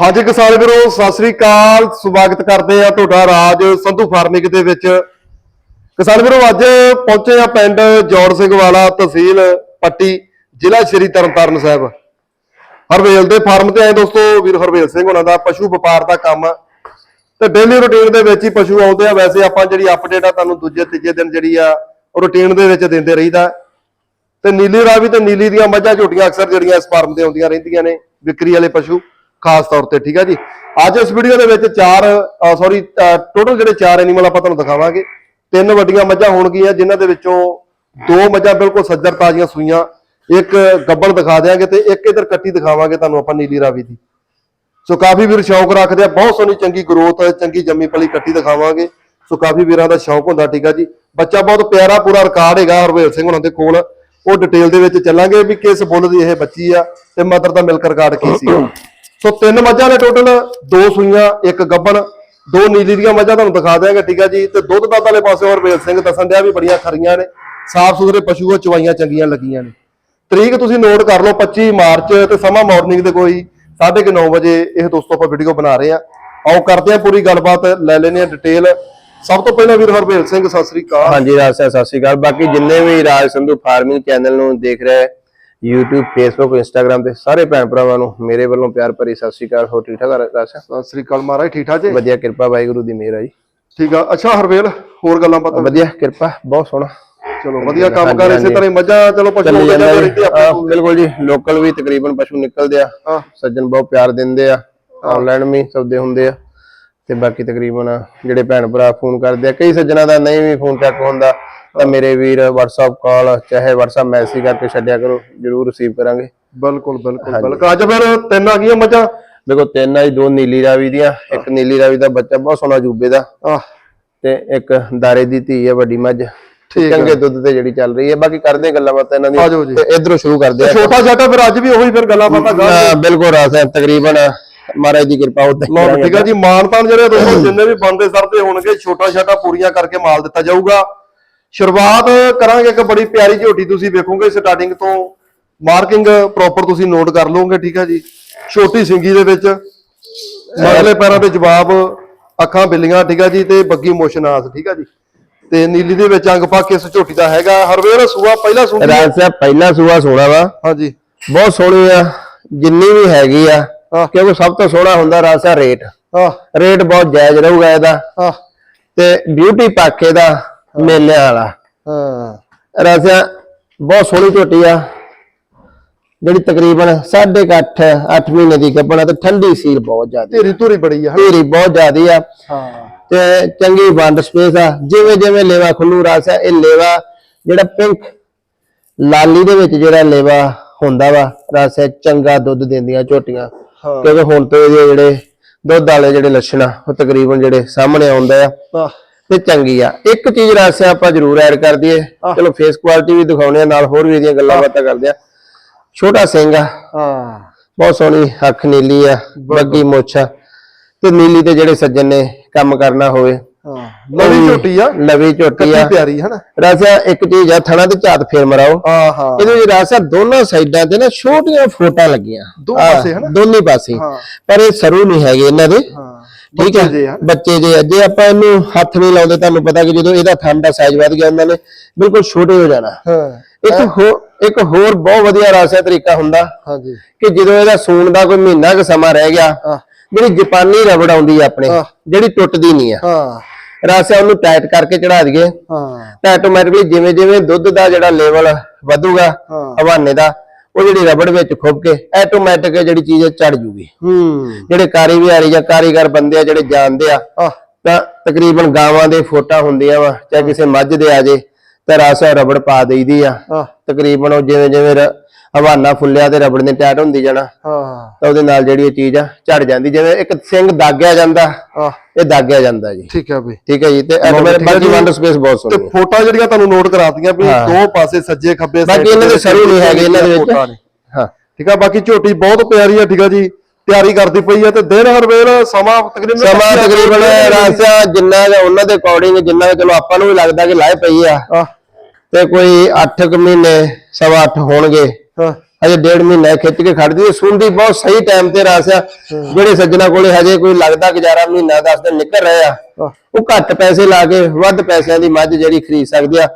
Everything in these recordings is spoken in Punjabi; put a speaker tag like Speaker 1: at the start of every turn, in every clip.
Speaker 1: ਹਾਂਜੀ ਕਿਸਾਨ ਵੀਰੋ, ਸਤਿ ਸ੍ਰੀ ਅਕਾਲ। ਸਵਾਗਤ ਕਰਦੇ ਆ ਤੁਹਾਡਾ ਰਾਜ ਸੰਧੂ ਫਾਰਮਿੰਗ ਦੇ ਵਿੱਚ। ਕਿਸਾਨ ਵੀਰੋ, ਅੱਜ ਪਹੁੰਚੇ ਆ ਪਿੰਡ ਜੋੜ ਸਿੰਘ ਵਾਲਾ ਤਹਿਸੀਲ ਪੱਟੀ, ਜ਼ਿਲ੍ਹਾ ਸ਼੍ਰੀ ਤਰਨਤਾਰਨ ਸਾਹਿਬ। ਹਰਵੇਲ ਦੇ ਫਾਰਮ ਤੇ ਆਏ ਦੋਸਤੋ, ਵੀਰ ਹਰਵੇਲ ਸਿੰਘ ਉਹਨਾਂ ਦਾ ਪਸ਼ੂ ਵਪਾਰ ਦਾ ਕੰਮ। ਆ ਤੇ ਡੇਲੀ ਰੁਟੀਨ ਦੇ ਵਿੱਚ ਹੀ ਪਸ਼ੂ ਆਉਂਦੇ ਆ। ਵੈਸੇ ਆਪਾਂ ਜਿਹੜੀ ਅਪਡੇਟ ਆ, ਤੁਹਾਨੂੰ ਦੂਜੇ, ਤੀਜੇ ਦਿਨ ਜਿਹੜੀ ਆ ਰੁਟੀਨ ਦੇ ਵਿੱਚ ਦਿੰਦੇ ਰਹੀਦਾ। ਤੇ ਨੀਲੀ ਰਾਵੀ ਤੇ ਨੀਲੀ ਦੀਆਂ ਮੱਝਾਂ ਝੋਟੀਆਂ ਅਕਸਰ ਜਿਹੜੀਆਂ ਇਸ ਫਾਰਮ ਤੇ ਆਉਂਦੀਆਂ ਰਹਿੰਦੀਆਂ ਨੇ, ਵਿਕਰੀ ਵਾਲੇ ਪਸ਼ੂ। ਖਾਸ ਤੌਰ ਤੇ, ਠੀਕ ਆ ਜੀ? ਅੱਜ ਇਸ ਵੀਡੀਓ ਦੇ ਵਿੱਚ ਚਾਰ ਸੌਰੀ ਟੋਟਲ ਜਿਹੜੇ ਚਾਰ ਐਨੀਮਲ ਆਪਾਂ ਤੁਹਾਨੂੰ ਦਿਖਾਵਾਂਗੇ। ਤਿੰਨ ਵੱਡੀਆਂ ਮੱਝਾਂ ਹੋਣਗੀਆਂ, ਜਿਨ੍ਹਾਂ ਦੇ ਵਿੱਚੋਂ ਦੋ ਮੱਝਾਂ ਬਿਲਕੁਲ ਸੱਜਰ ਤਾਜ਼ੀਆਂ ਸੂਈਆਂ। ਇੱਕ ਗੱਬਣ ਦਿਖਾ ਦਿਆਂਗੇ ਤੇ ਇੱਕ ਇਧਰ ਕੱਟੀ ਦਿਖਾਵਾਂਗੇ ਤੁਹਾਨੂੰ ਆਪਾਂ ਨੀਲੀ ਰਾਵੀ ਦੀ। ਸੋ ਕਾਫੀ ਵੀਰ ਸ਼ੌਂਕ ਰੱਖਦੇ ਆ, ਬਹੁਤ ਸੋਹਣੀ ਚੰਗੀ ਗਰੋਥ ਚੰਗੀ ਜੰਮੀ ਪਲੀ ਕੱਟੀ ਦਿਖਾਵਾਂਗੇ। ਸੋ ਕਾਫੀ ਵੀਰਾਂ ਦਾ ਸ਼ੌਂਕ ਹੁੰਦਾ, ਠੀਕ ਆ ਜੀ? ਬੱਚਾ ਬਹੁਤ ਪਿਆਰਾ ਪੂਰਾ ਰਿਕਾਰਡ ਹੈਗਾ ਹਰਵੇਲ ਸਿੰਘ ਉਹਨਾਂ ਦੇ ਕੋਲ। ਉਹ ਡਿਟੇਲ ਦੇ ਵਿੱਚ ਚੱਲਾਂਗੇ ਵੀ ਕਿਸ ਬੁੱਲ ਦੀ ਇਹ ਬੱਚੀ ਆ ਤੇ ਮਦਰ ਦਾ ਮਿਲਕ ਰਿਕਾਰਡ ਕੀ ਸੀ ਸੋ ਤਿੰਨ ਮੱਝਾਂ ਨੇ ਟੋਟਲ, ਦੋ ਸੂਈਆਂ, ਇੱਕ ਗੱਬਣ, ਦੋ ਨੀਲੀ ਦੀਆਂ ਮੱਝਾਂ ਤੁਹਾਨੂੰ ਦਿਖਾ ਦਿਆਂਗੇ, ਠੀਕ ਆ ਜੀ? ਤੇ ਦੁੱਧ ਦੱਧ ਵਾਲੇ ਪਾਸੇ ਹਰਵੇਲ ਸਿੰਘ ਦੱਸਣ ਡਿਆ ਵੀ ਬੜੀਆਂ ਖਰੀਆਂ ਨੇ ਸਾਫ਼ ਸੁਥਰੇ ਪਸ਼ੂ ਆ ਚਵਾਈਆਂ ਚੰਗੀਆਂ ਲੱਗੀਆਂ ਨੇ। ਤਰੀਕ ਤੁਸੀਂ ਨੋਟ ਕਰ ਲਓ 25 ਮਾਰਚ ਤੇ ਸਮਾਂ ਮਾਰਨਿੰਗ ਦੇ ਕੋਈ 9:30 ਵਜੇ ਇਹ ਦੋਸਤੋ ਆਪਾਂ ਵੀਡੀਓ ਬਣਾ ਰਹੇ ਆ ਆਓ ਕਰਦੇ ਆ ਪੂਰੀ ਗੱਲਬਾਤ, ਲੈ ਲੈਨੇ ਆ ਡਿਟੇਲ ਸਭ ਤੋਂ ਪਹਿਲਾਂ ਵੀਰ ਹਰਬੇਲ ਸਿੰਘ, ਸਤਿ ਸ੍ਰੀ ਅਕਾਲ।
Speaker 2: ਹਾਂਜੀ, ਰਾਜ ਸਾਹਿਬ, ਸਤਿ ਸ਼੍ਰੀ ਅਕਾਲ। ਬਾਕੀ ਜਿੰਨੇ ਵੀ ਰਾਜ ਸੰਧੂ ਫਾਰਮਿੰਗ ਚੈਨਲ ਨੂੰ ਦੇਖ ਰਹੇ YouTube Facebook Instagram ਤੇ ਸਾਰੇ ਭੈਣ ਭਰਾਵਾਂ ਨੂੰ ਮੇਰੇ ਵੱਲੋਂ ਪਿਆਰ ਭਰੀ ਸਤਿ ਸ਼੍ਰੀ ਅਕਾਲ। ਹੋ ਠੀਕ ਠਾਕ ਸਾਹਿਬ
Speaker 1: ਸਤਿ ਸ੍ਰੀ ਅਕਾਲ ਮਹਾਰਾਜ ਠੀਕ ਠਾਕ ਜੀ?
Speaker 2: ਵਧੀਆ ਕਿਰਪਾ ਵਾਹਿਗੁਰੂ ਦੀ ਮਿਹਰ ਹੈ ਜੀ।
Speaker 1: ਠੀਕ ਆ। ਅੱਛਾ ਹਰਵੇਲ ਹੋਰ ਗੱਲਾਂ ਪਤਾ
Speaker 2: ਵਧੀਆ ਕਿਰਪਾ ਬਹੁਤ ਸੋਹਣਾ।
Speaker 1: ਚਲੋ ਵਧੀਆ ਕੰਮ ਕਰ ਇਸੇ ਤਰ੍ਹਾਂ ਹੀ ਮੱਝਾਂ ਚਲੋ ਪਸ਼ੂ
Speaker 2: ਜਾਂਦਾ
Speaker 1: ਰਹਿੰਦੇ ਆਪਣੇ
Speaker 2: ਬਿਲਕੁਲ ਜੀ ਲੋਕਲ ਵੀ ਤਕਰੀਬਨ ਪਸ਼ੂ ਨਿਕਲਦੇ ਆ। ਸੱਜਣ ਬਹੁਤ ਪਿਆਰ ਦਿੰਦੇ ਆ। ਆਨਲਾਈਨ ਵੀ ਸੌਦੇ ਹੁੰਦੇ ਆ। ਤੇ ਬਾਕੀ ਤਕਰੀਬਨ ਜਿਹੜੇ ਭੈਣ ਭਰਾ ਫੋਨ ਕਰਦੇ ਆ ਕਈ ਸੱਜਣਾ ਦਾ ਨਹੀਂ ਵੀ ਫੋਨ ਚੱਕ ਹੁੰਦਾ। ਤਾਂ ਮੇਰੇ ਵੀਰ WhatsApp ਕਾਲ ਚਾਹੇ WhatsApp ਮੈਸੇਜ ਕਰਕੇ ਛੱਡਿਆ ਕਰੋ ਜਰੂਰ ਰਿਸੀਵ ਕਰਾਂਗੇ।
Speaker 1: ਬਿਲਕੁਲ ਬਿਲਕੁਲ ਬਿਲਕੁਲ। ਅੱਜ ਫਿਰ ਤਿੰਨ ਆ ਗਈਆਂ ਮੱਝਾਂ?
Speaker 2: ਦੇਖੋ ਤਿੰਨ ਆ ਜੀ ਦੋ ਨੀਲੀ ਰਾਵੀ ਦੀਆਂ ਇੱਕ ਨੀਲੀ ਰਾਵੀ ਦਾ ਬੱਚਾ ਬਹੁਤ ਸੋਹਣਾ ਜੂਬੇ ਦਾ
Speaker 1: ਆਹ।
Speaker 2: ਤੇ ਇੱਕ ਦਾਰੇ ਦੀ ਧੀ ਹੈ ਵੱਡੀ ਮੱਝ।
Speaker 1: ਠੀਕ
Speaker 2: ਚੰਗੇ ਦੁੱਧ ਤੇ ਜਿਹੜੀ ਚੱਲ ਰਹੀ ਹੈ। ਬਾਕੀ ਕਰਦੇ ਗੱਲਾਂ ਬਾਤਾਂ ਇਹਨਾਂ
Speaker 1: ਆ ਜਾਓ ਜੀ।
Speaker 2: ਦੀਆਂ ਤੇ ਇਧਰੋਂ ਸ਼ੁਰੂ ਕਰਦੇ ਆ
Speaker 1: ਛੋਟਾ ਛਾਟਾ ਫਿਰ ਅੱਜ ਵੀ ਉਹੀ ਫਿਰ ਗੱਲਾਂ ਬਾਤਾਂ ਕਰ
Speaker 2: ਹਾਂ, ਬਿਲਕੁਲ ਰਾਸ ਹੈ ਤਕਰੀਬਨ ਮਹਾਰਾਜ ਦੀ ਕਿਰਪਾ ਉੱਤੇ
Speaker 1: ਲਓ ਠੀਕ ਆ ਜੀ ਮਾਨਤਾਨ ਜਿਹੜੇ ਦੋਸਤੋ ਜਿੰਨੇ ਵੀ ਬੰਦੇ ਸਰਦੇ ਹੋਣਗੇ ਛੋਟਾ ਛਾਟਾ ਪੂਰੀਆਂ ਕਰਕੇ ਮਾਲ ਦਿੱਤਾ ਜਾਊਗਾ। ਸ਼ੁਰੂਆਤ ਕਰਾਂਗੇ ਇੱਕ ਬੜੀ ਪਿਆਰੀ ਝੋਟੀ ਤੁਸੀਂ ਵੇਖੋਗੇ ਸਟਾਰਟਿੰਗ ਤੋਂ ਮਾਰਕਿੰਗ ਪ੍ਰੋਪਰ ਤੁਸੀਂ ਨੋਟ ਕਰ ਲਓਗੇ ਠੀਕ ਆ ਜੀ? ਛੋਟੀ ਸਿੰਗੀ ਦੇ ਵਿੱਚ ਮਗਲੇ ਪੈਰਾਂ ਦੇ ਜਵਾਬ ਅੱਖਾਂ ਬਿੱਲੀਆਂ ਠੀਕ ਆ ਜੀ? ਤੇ ਬੱਗੀ ਮੋਸ਼ਨ ਆਸ ਠੀਕ ਆ ਜੀ? ਤੇ ਨੀਲੀ ਦੇ ਵਿੱਚ ਅੰਗ ਪਾ ਕਿਸ ਝੋਟੀ ਦਾ ਹੈਗਾ ਹਰਵੇਰ ਸੂਆ ਪਹਿਲਾ ਸੂਆ
Speaker 2: ਰਾਜ ਸਾਹਿਬ ਪਹਿਲਾ ਸੂਆ ਸੋਹਣਾ ਵਾ।
Speaker 1: ਹਾਂਜੀ।
Speaker 2: ਬਹੁਤ ਸੋਹਣੀ ਆ ਜਿੰਨੀ ਵੀ ਹੈਗੀ ਆ
Speaker 1: ਹਾਂ।
Speaker 2: ਕਿਉਂਕਿ ਸਭ ਤੋਂ ਸੋਹਣਾ ਹੁੰਦਾ ਰਾਜ ਸਾਹਿਬ ਰੇਟ।
Speaker 1: ਆਹ
Speaker 2: ਰੇਟ ਬਹੁਤ ਜਾਇਜ਼ ਰਹੂਗਾ ਇਹਦਾ।
Speaker 1: ਆਹ
Speaker 2: ਤੇ ਬਿਊਟੀ ਪਾਕੇ ਦਾ ਮੇਲੇ ਵਾਲਾ।
Speaker 1: ਹਾਂ।
Speaker 2: ਰਾਜਾ ਬਹੁਤ ਸੋਹਣੀ ਝੋਟੀ ਆ। ਜਿਹੜੀ ਤਕਰੀਬਨ 8.5 8 ਮਹੀਨੇ ਦੀ ਗੱਭਣਾ ਤੇ ਠੰਡੀ ਸੀਲ ਬਹੁਤ ਜ਼ਿਆਦੀ
Speaker 1: ਤੇਰੀ ਧੂਰੀ ਬੜੀ ਆ।
Speaker 2: ਧੀਰੀ ਬਹੁਤ ਜ਼ਿਆਦੀ ਆ।
Speaker 1: ਹਾਂ।
Speaker 2: ਤੇ ਚੰਗੀ ਵੰਡ ਸਪੇਸ ਆ। ਜਿਵੇਂ ਜਿਵੇਂ ਲੇਵਾ ਖੁੱਲੂ ਰਸ ਆ ਇਹ ਲੇਵਾ ਜਿਹੜਾ ਪਿੰਕ ਲਾਲੀ ਦੇ ਵਿੱਚ ਜਿਹੜਾ ਲੇਵਾ ਹੁੰਦਾ ਵਾ ਰਸ ਹੈ ਚੰਗਾ ਦੁੱਧ ਦਿੰਦੀਆਂ ਝੋਟੀਆਂ। ਕਿਉਂਕਿ ਹੁਣ ਤੋਂ ਇਹਦੇ ਜਿਹੜੇ ਦੁੱਧ ਵਾਲੇ ਜਿਹੜੇ ਲੱਛਣ ਆ ਉਹ ਤਕਰੀਬਨ ਜਿਹੜੇ ਸਾਹਮਣੇ ਆਉਂਦੇ ਆ। ਤੇ ਚੰਗੀ ਆ। ਇੱਕ ਚੀਜ਼ ਰਾਸਿਆ ਆਪਾਂ ਜ਼ਰੂਰ ਐਡ ਕਰ ਦਈਏ। ਚਲੋ ਫੇਸ ਕੁਆਲਿਟੀ ਵੀ ਦਿਖਾਉਣੇ ਆ ਨਾਲ ਹੋਰ ਵੀ ਇਹਦੀਆਂ ਗੱਲਾਂ ਬਾਤਾਂ ਕਰਦੇ ਆ। ਛੋਟਾ ਸਿੰਘ ਆ।
Speaker 1: ਹਾਂ।
Speaker 2: ਬਹੁਤ ਸੋਹਣੀ ਅੱਖ ਨੀਲੀ ਆ ਬੱਗੀ ਮੁੱਛ ਆ। ਤੇ ਨੀਲੀ ਤੇ ਜਿਹੜੇ ਸੱਜਣ ਨੇ ਕੰਮ ਕਰਨਾ ਹੋਵੇ।
Speaker 1: ਹਾਂ। ਲਵੀ ਝੋਟੀ ਆ।
Speaker 2: ਲਵੀ ਝੋਟੀ ਆ।
Speaker 1: ਪਿਆਰੀ ਹੈ ਨਾ
Speaker 2: ਰਾਸਿਆ ਇੱਕ ਚੀਜ਼ ਆ ਥਣਾ ਤੇ ਝਾਤ ਫੇਰ ਮਰਾਓ।
Speaker 1: ਹਾਂ ਹਾਂ।
Speaker 2: ਇਹਦੇ ਵਿੱਚ ਰਾਸਿਆ ਦੋਨੋਂ ਸਾਈਡਾਂ ਤੇ ਨਾ ਛੋਟੀਆਂ ਫੋਟਾਂ ਲੱਗੀਆਂ।
Speaker 1: ਦੋ ਪਾਸੇ ਹਨਾ?
Speaker 2: ਦੋਨੇ ਪਾਸੇ। ਪਰ ਇਹ ਸਰੂ ਨਹੀਂ ਹੈਗੇ ਇਹਨਾਂ ਦੇ।
Speaker 1: ਹਾਂ।
Speaker 2: ਠੀਕ
Speaker 1: ਬੱਚੇ ਜੇ
Speaker 2: ਹੈ
Speaker 1: ਆ।
Speaker 2: ਬੱਚੇ ਜੇ ਆ। ਜੇ ਆਪਾਂ ਇਹਨੂੰ ਹੱਥ ਨਹੀਂ ਲਾਉਂਦੇ ਤੁਹਾਨੂੰ ਪਤਾ ਕਿ ਜਦੋਂ ਇਹਦਾ ਥੰਮ ਦਾ ਸਾਈਜ਼ ਵੱਧ ਗਿਆ ਉਹਨਾਂ ਨੇ ਬਿਲਕੁਲ ਛੋਟੇ ਹੋ ਜਾਣਾ
Speaker 1: ਹਾਂ
Speaker 2: ਇੱਕ ਹੋਰ ਇੱਕ ਹੋਰ ਬਹੁਤ ਵਧੀਆ ਰਾਸਿਆ ਤਰੀਕਾ ਹੁੰਦਾ
Speaker 1: ਹਾਂਜੀ
Speaker 2: ਕਿ ਜਦੋਂ ਇਹਦਾ ਸੂਣ ਦਾ ਕੋਈ ਮਹੀਨਾ ਕੁ ਸਮਾਂ ਰਹਿ ਗਿਆ
Speaker 1: ਹਾਂ
Speaker 2: ਜਿਹੜੀ ਜਾਪਾਨੀ ਰਬੜ ਆਉਂਦੀ ਆ ਆਪਣੇ
Speaker 1: ਹਾਂ।
Speaker 2: ਜਿਹੜੀ ਟੁੱਟਦੀ ਨਹੀਂ ਆ
Speaker 1: ਹਾਂ
Speaker 2: ਰਾਸਿਆ ਉਹਨੂੰ ਟਾਈਟ ਕਰਕੇ ਚੜਾ ਦਈਏ
Speaker 1: ਹਾਂ
Speaker 2: ਤਾਂ ਆਟੋਮੈਟਿਕਲੀ ਜਿਵੇਂ ਜਿਵੇਂ ਦੁੱਧ ਦਾ ਜਿਹੜਾ ਲੈਵਲ ਵਧੂਗਾ
Speaker 1: ਹਾਂ।
Speaker 2: ਹਵਾਨੇ ਦਾ ਉਹ ਜਿਹੜੀ ਰਬੜ ਵਿੱਚ ਖੁੱਭ ਕੇ ਆਟੋਮੈਟਿਕ ਜਿਹੜੀ ਚੀਜ਼ ਚੜ ਜੂਗੀ।
Speaker 1: ਹੂੰ।
Speaker 2: ਜਿਹੜੇ ਕਾਰੀ ਵਿਹਾਰੀ ਜਾਂ ਕਾਰੀਗਰ ਬੰਦੇ ਆ ਜਿਹੜੇ ਜਾਣਦੇ ਆ ਤਾਂ ਤਕਰੀਬਨ ਗਾਵਾਂ ਦੇ ਫੋਟਾ ਹੁੰਦੀਆਂ ਵਾ ਚਾਹੇ ਕਿਸੇ ਮੱਝ ਦੇ ਆ ਜੇ ਤਾਂ ਰਸਾ ਰਬੜ ਪਾ ਦੇਈਦੀ ਆ। ਤਕਰੀਬਨ ਉਹ ਜਿਵੇਂ ਜਿਵੇਂ ਹਵਾਨਾ ਫੁੱਲਿਆ ਤੇ ਰਬੜ ਨੇ ਟੈਟ ਹੁੰਦੀ ਜਾਣਾ।
Speaker 1: ਹਾਂ।
Speaker 2: ਤਾਂ ਉਹਦੇ ਨਾਲ ਜਿਹੜੀ ਇਹ ਚੀਜ਼ ਆ ਝੜ ਜਾਂਦੀ। ਜਿਵੇਂ ਇੱਕ ਸਿੰਘ ਦਾਗਿਆ ਜਾਂਦਾ
Speaker 1: ਆਹ
Speaker 2: ਇਹ ਦਾਗਿਆ ਜਾਂਦਾ ਜੀ।
Speaker 1: ਠੀਕ ਹੈ ਬਈ
Speaker 2: ਠੀਕ ਹੈ ਜੀ ਤੇ
Speaker 1: ਹੈ
Speaker 2: ਬਾਕੀ
Speaker 1: ਜੀ।
Speaker 2: ਵੰਡਰ ਸਪੇਸ ਬਹੁਤ
Speaker 1: ਤੇ
Speaker 2: ਸੋਹਣੀ ਹੈ
Speaker 1: ਫੋਟੋ ਜਿਹੜੀਆਂ ਤੁਹਾਨੂੰ ਨੋਟ ਕਰਾਤੀਆਂ ਵੀ
Speaker 2: ਹਾਂ।
Speaker 1: ਦੋ ਪਾਸੇ ਸੱਜੇ ਖੱਬੇ
Speaker 2: ਬਾਕੀ ਇਹਨਾਂ ਦੇ
Speaker 1: ਤੇ
Speaker 2: ਸਰੂ ਨਹੀਂ ਹੈਗੇ ਇਹਨਾਂ ਦੇ ਵਿੱਚ। ਹਾਂ।
Speaker 1: ਠੀਕ ਆ ਬਾਕੀ ਝੋਟੀ ਬਹੁਤ ਪਿਆਰੀ ਆ ਠੀਕ ਆ ਜੀ। ਤਿਆਰੀ ਕਰਦੀ ਪਈ ਆ ਤੇ ਦਿਨ ਹਰਵੇਲ ਸਮਾਂ ਤਕਰੀਬਨ
Speaker 2: ਸਮਾਂ ਤਕਰੀਬਨ ਰਾਸਿਆ ਜਿੰਨਾ ਕੁ ਉਹਨਾਂ ਦੇ ਅਕੋਰਡਿੰਗ ਜਿੰਨਾ ਚਲੋ ਆਪਾਂ ਨੂੰ ਵੀ ਲੱਗਦਾ ਕਿ ਲਾਏ ਪਈ ਆ। ਤੇ ਕੋਈ 8 ਕੁ ਮਹੀਨੇ ਸਵਾ 8 ਹੋਣਗੇ।
Speaker 1: ਹਾਂ
Speaker 2: ਹਜੇ ਡੇਢ ਮਹੀਨਾ ਖਿੱਚ ਕੇ ਖੜਦੀ ਹੈ ਸੁਣਦੀ ਬਹੁਤ ਸਹੀ ਟਾਈਮ ਤੇ ਰਾਸਿਆ ਜਿਹੜੇ ਸੱਜਣਾ ਕੋਲੇ ਹਜੇ ਕੋਈ ਲੱਗਦਾ ਗੁਜ਼ਾਰਾ ਮਹੀਨਾ 10 ਦਿਨ ਨਿਕਲ ਰਹੇ ਆ ਉਹ ਘੱਟ ਪੈਸੇ ਲਾ ਕੇ ਵੱਧ ਪੈਸਿਆਂ ਦੀ ਮੱਝ ਜਿਹੜੀ ਖਰੀਦ ਸਕਦੇ ਆ।